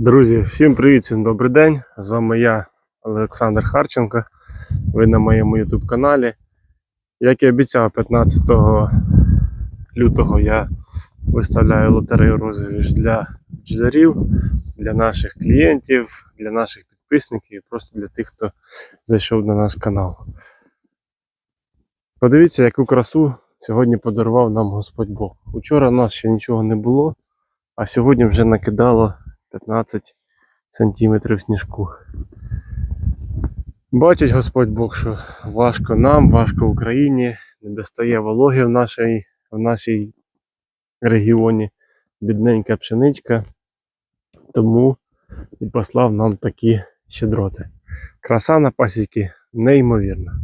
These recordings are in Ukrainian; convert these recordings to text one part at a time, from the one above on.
Друзі, всім привіт, всім добрий день. З вами я, Олександр Харченко. Ви на моєму YouTube каналі. Як і обіцяв, 15 лютого я виставляю лотерею розіграш для бджолярів, для наших клієнтів, для наших підписників і просто для тих, хто зайшов на наш канал. Подивіться, яку красу сьогодні подарував нам Господь Бог. Учора у нас ще нічого не було, а сьогодні вже накидало 15 сантиметрів сніжку. Бачить Господь Бог, що важко нам, важко Україні, не достає вологи в нашій, в нашій регіоні, бідненька пшеничка. Тому і послав нам такі щедроти. Краса на пасіки неймовірна.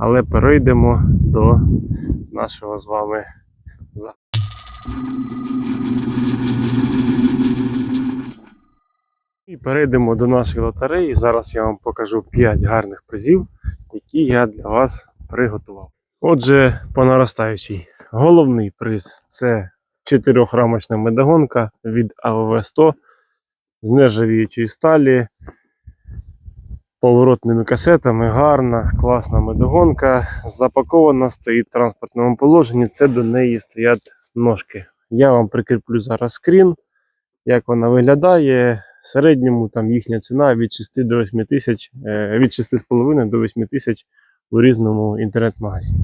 Але перейдемо до нашого з вами І перейдемо до нашої лотереї. Зараз я вам покажу 5 гарних призів, які я для вас приготував. Отже, по наростаючій. Головний приз це 4-рамочна медогонка від АВВ 100 з нержавіючої сталі, поворотними касетами. Гарна, класна медогонка. Запакована, стоїть в транспортному положенні. Це до неї стоять ножки. Я вам прикріплю зараз скрін, як вона виглядає. В середньому там їхня ціна від 6 до 8 тисяч, е, від 6,5 до 8 тисяч у різному інтернет-магазині.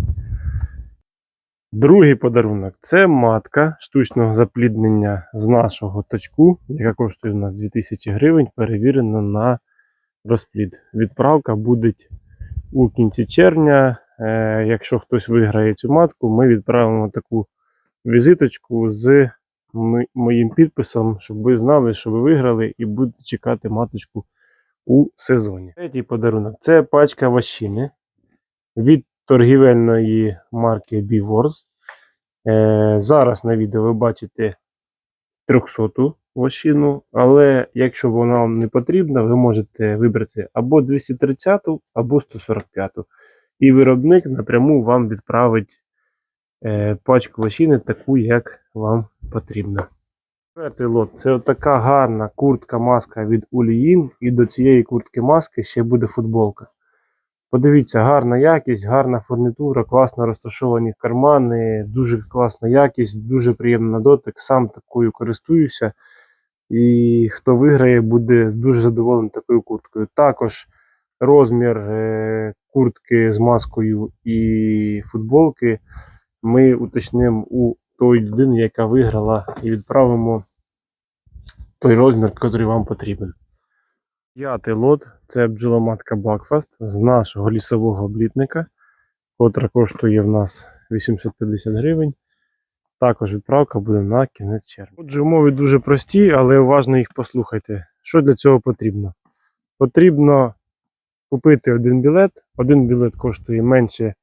Другий подарунок це матка штучного запліднення з нашого точку, яка коштує у нас 2000 гривень, перевірена на розплід. Відправка буде у кінці червня. Е, Якщо хтось виграє цю матку, ми відправимо таку візиточку з моїм підписом, щоб ви знали, що ви виграли, і будете чекати маточку у сезоні. Третій подарунок це пачка ващини від торгівельної марки B-Wars. Е, зараз на відео ви бачите 300 ващину, але якщо вона вам не потрібна, ви можете вибрати або 230, або 145. І виробник напряму вам відправить пачку вощини таку, як вам потрібно. Четвертий лот це така гарна куртка-маска від Уліїн, і до цієї куртки-маски ще буде футболка. Подивіться, гарна якість, гарна фурнітура, класно розташовані кармани, дуже класна якість, дуже приємна на дотик. Сам такою користуюся. І хто виграє, буде дуже задоволений такою курткою. Також розмір е, куртки з маскою і футболки ми уточнимо у тої людини, яка виграла, і відправимо той розмір, який вам потрібен. П'ятий лот це бджоломатка Бакфаст з нашого лісового облітника, котра коштує в нас 850 гривень. Також відправка буде на кінець червня. Отже, умови дуже прості, але уважно їх послухайте. Що для цього потрібно? Потрібно купити один білет. Один білет коштує менше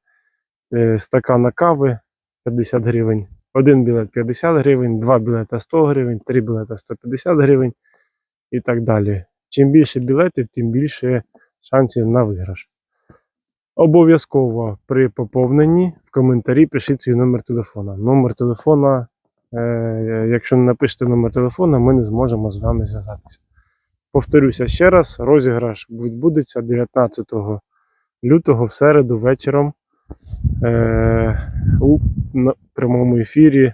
е, стакана кави 50 гривень. Один білет 50 гривень, два білета 100 гривень, три білета 150 гривень і так далі. Чим більше білетів, тим більше шансів на виграш. Обов'язково при поповненні в коментарі пишіть свій номер телефона. Номер телефона, е, якщо не напишете номер телефона, ми не зможемо з вами зв'язатися. Повторюся ще раз: розіграш відбудеться 19 лютого в середу вечором у прямому ефірі.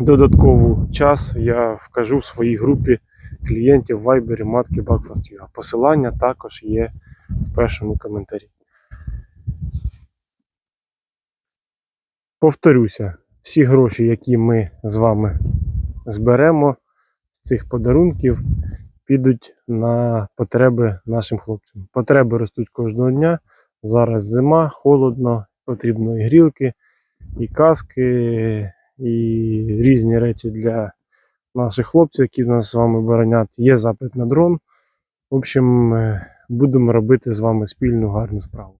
Додаткову час я вкажу в своїй групі клієнтів в Viber матки Backfast.ua. Посилання також є в першому коментарі. Повторюся, всі гроші, які ми з вами зберемо з цих подарунків, підуть на потреби нашим хлопцям. Потреби ростуть кожного дня. Зараз зима, холодно, потрібно і грілки, і каски, і різні речі для наших хлопців, які нас з вами боронять. Є запит на дрон. В общем, е, будемо робити з вами спільну гарну справу.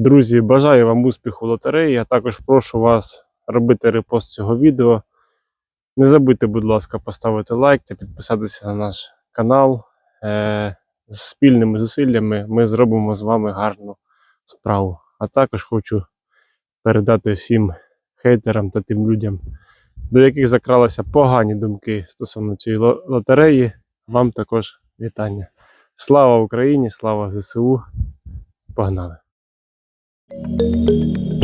Друзі, бажаю вам успіху в лотереї. Я також прошу вас робити репост цього відео. Не забудьте, будь ласка, поставити лайк та підписатися на наш канал. Е, з спільними зусиллями ми зробимо з вами гарну справу. А також хочу передати всім хейтерам та тим людям, до яких закралися погані думки стосовно цієї лотереї. Вам також вітання. Слава Україні! Слава ЗСУ! Погнали! Thank you.